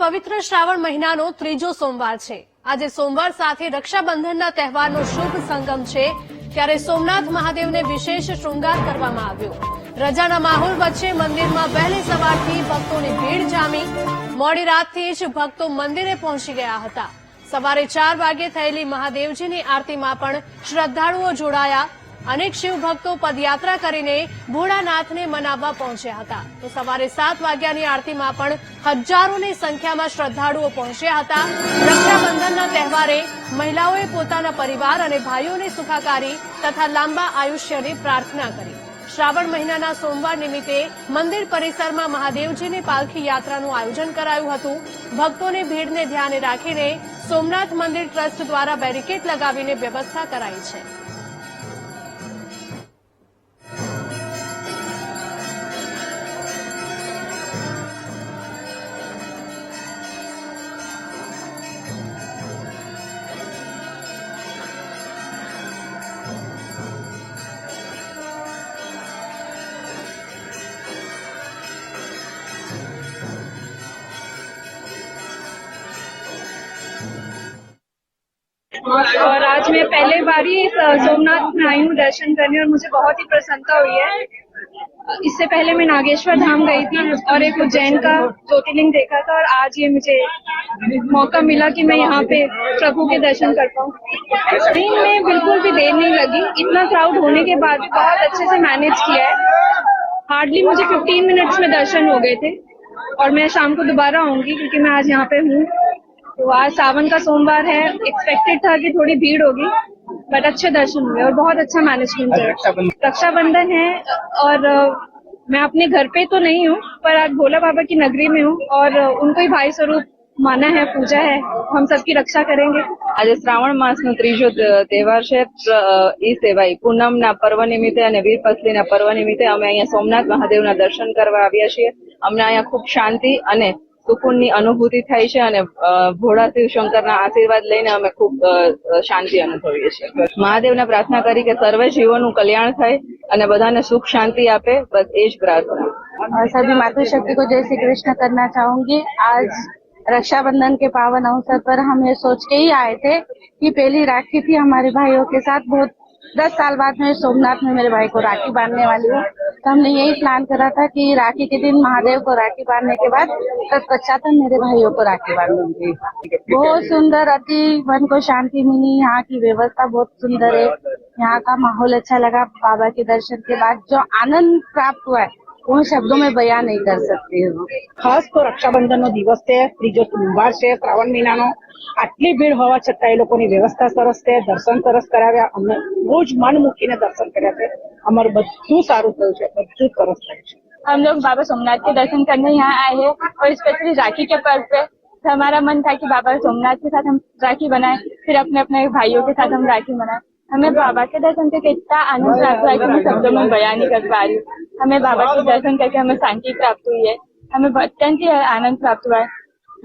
પવિત્ર શ્રાવણ મહિનાનો ત્રીજો સોમવાર છે. આજે સોમવાર સાથે રક્ષાબંધનના તહેવારનો શુભ સંગમ છે. ત્યારે સોમનાથ મહાદેવને વિશેષ શૃંગાર કરવામાં આવ્યો. રજાના માહોલ વચ્ચે મંદિરમાં વહેલી સવારથી ભક્તોની ભીડ જામી. મોડી રાતથી જ ભક્તો મંદિરે પહોંચી ગયા હતા. સવારે ચાર વાગે થયેલી મહાદેવજીની આરતીમાં પણ શ્રદ્ધાળુઓ જોડાયા. અનેક શિવ પદયાત્રા કરીને ભોળાનાથને મનાવવા પહોંચ્યા હતા. તો સવારે સાત વાગ્યાની આરતીમાં પણ હજારોની સંખ્યામાં શ્રદ્ધાળુઓ પહોંચ્યા હતા. રક્ષાબંધનના તહેવારે મહિલાઓએ પોતાના પરિવાર અને ભાઈઓની સુખાકારી તથા લાંબા આયુષ્યની પ્રાર્થના કરી. શ્રાવણ મહિનાના સોમવાર નિમિત્તે મંદિર પરિસરમાં મહાદેવજીની પાલખી યાત્રાનું આયોજન કરાયું હતું. ભક્તોની ભીડને ધ્યાને રાખીને સોમનાથ મંદિર ટ્રસ્ટ દ્વારા બેરિકેડ લગાવીને વ્યવસ્થા કરાઈ છે. और आज मैं पहले बार ही सोमनाथ में आई हूँ दर्शन करने और मुझे बहुत ही प्रसन्नता हुई है। इससे पहले मैं नागेश्वर धाम गई थी और एक उज्जैन का ज्योतिर्लिंग देखा था और आज ये मुझे मौका मिला कि मैं यहाँ पे प्रभु के दर्शन कर पाऊँ। ट्रेन में बिल्कुल भी देर नहीं लगी। इतना क्राउड होने के बाद भी बहुत अच्छे से मैनेज किया है। हार्डली मुझे 15 मिनट्स में दर्शन हो गए थे और मैं शाम को दोबारा आऊँगी क्योंकि मैं आज यहाँ पे हूँ। तो आज सावन का सोमवार है एक्सपेक्टेड था कि थोड़ी भीड़ होगी बट अच्छे दर्शन हुए और बहुत अच्छा मैनेजमेंट है रक्षाबंधन रक्षाबंधन है और अ, मैं अपने घर पे तो नहीं हूँ पर आज भोला बाबा की नगरी में हूँ और अ, उनको ही भाई स्वरूप माना है पूजा है हम सबकी रक्षा करेंगे આજે શ્રાવણ માસનો ત્રીજો ત- તહેવાર છે પ્ર- અ, એ સિવાય પૂનમના પર્વ નિમિત્તે અને વીર પસલીના પર્વ નિમિત્તે અમે અહીંયા સોમનાથ મહાદેવના દર્શન કરવા આવ્યા છીએ અમને અહીંયા ખૂબ શાંતિ અને સુકૂનની અનુભૂતિ થાય છે અને અ, ભોળા શિવ શંકરના આશીર્વાદ લઈને અમે ખૂબ અ, અ, શાંતિ અનુભવીએ છીએ મહાદેવને પ્રાર્થના કરી કે સર્વે જીવોનું કલ્યાણ થાય અને બધાને સુખ શાંતિ આપે બસ એ જ પ્રાર્થના और सभी मातृशक्ति को जय श्री कृष्ण करना चाहूंगी आज रक्षाबंधन के पावन अवसर पर हम ये सोच के ही आए थे कि पहली राखी थी हमारे भाइयों के साथ बहुत दस साल बाद मैं सोमनाथ में मेरे भाई को राखी बांधने वाली हूँ तो हमने यही प्लान करा था कि राखी के दिन महादेव को राखी बांधने के बाद तत्पश्चात तक मेरे भाइयों को राखी बांधूँगी। बहुत सुंदर, अति मन को शांति मिली। यहाँ की व्यवस्था बहुत सुंदर है। यहाँ का माहौल अच्छा लगा। बाबा के दर्शन के बाद जो आनंद प्राप्त हुआ है वो शब्दों में बयान नहीं कर सकती हूँ ખાસ તો રક્ષાબંધનનો દિવસ છે ત્રીજો સોમવાર છે શ્રાવણ મહિનાનો આટલી ભીડ હોવા છતાં એ લોકોની વ્યવસ્થા સરસ છે દર્શન સરસ કરાવ્યા અમને બહુ જ મન મૂકીને દર્શન કર્યા છે અમારું બધું સારું થયું છે બધું જ સરસ થયું છે हम लोग बाबा सोमनाथ के दर्शन करने यहाँ आए हैं और स्पेशली राखी के पर्व पे तो हमारा मन था कि बाबा सोमनाथ के साथ हम राखी बनाए फिर अपने अपने भाइयों के साथ हम राखी बनाए हमें बाबा के दर्शन करके इतना आनंद प्राप्त हुआ की शब्दों में बयान नहीं कर पा रही हमें बाबा के दर्शन करके हमें शांति प्राप्त हुई है। हमें अत्यंत आनंद प्राप्त हुआ है।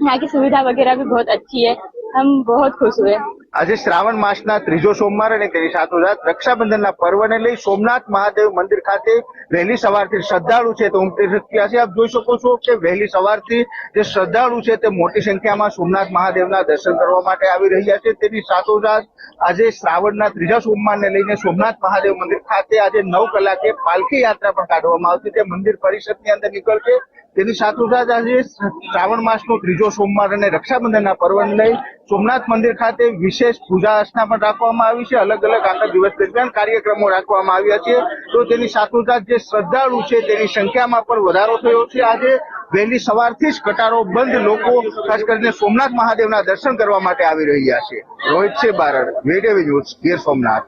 यहाँ की सुविधा वगैरह भी बहुत अच्छी है। हम बहुत खुश हुए। આજે શ્રાવણ માસના ત્રીજો સોમવાર અને તેની સાથોસાથ રક્ષાબંધનના પર્વને લઈ સોમનાથ મહાદેવ મંદિર ખાતે વહેલી સવારથી શ્રદ્ધાળુ છે. તો ઉમટી શક્યા છે આપ જોઈ શકો છો કે વહેલી સવારથી જે શ્રદ્ધાળુ છે તે મોટી સંખ્યામાં સોમનાથ મહાદેવના દર્શન કરવા માટે આવી રહ્યા છે. તેની સાથોસાથ આજે શ્રાવણના ત્રીજા સોમવારને લઈને સોમનાથ મહાદેવ મંદિર ખાતે આજે નવ કલાકે પાલખી યાત્રા પણ કાઢવામાં આવશે તે મંદિર પરિષદની અંદર નીકળશે. તેની સાથોસાથ આજે શ્રાવણ માસનો ત્રીજો સોમવાર અને રક્ષાબંધનના પર્વને લઈ સોમનાથ મંદિર ખાતે વિશેષ પૂજા અર્ચના પણ રાખવામાં આવી છે. અલગ અલગ આખા દિવસ દરમિયાન કાર્યક્રમો રાખવામાં આવ્યા છે. તો તેની સાથોસાથ જે શ્રદ્ધાળુ છે તેની સંખ્યામાં પણ વધારો થયો છે. આજે વહેલી સવારથી જ કટારો બંધ લોકો, ખાસ કરીને સોમનાથ મહાદેવના દર્શન કરવા માટે આવી રહ્યા છે. રોહિત છે બારડ વીડિયો ન્યૂઝ, ગીર સોમનાથ.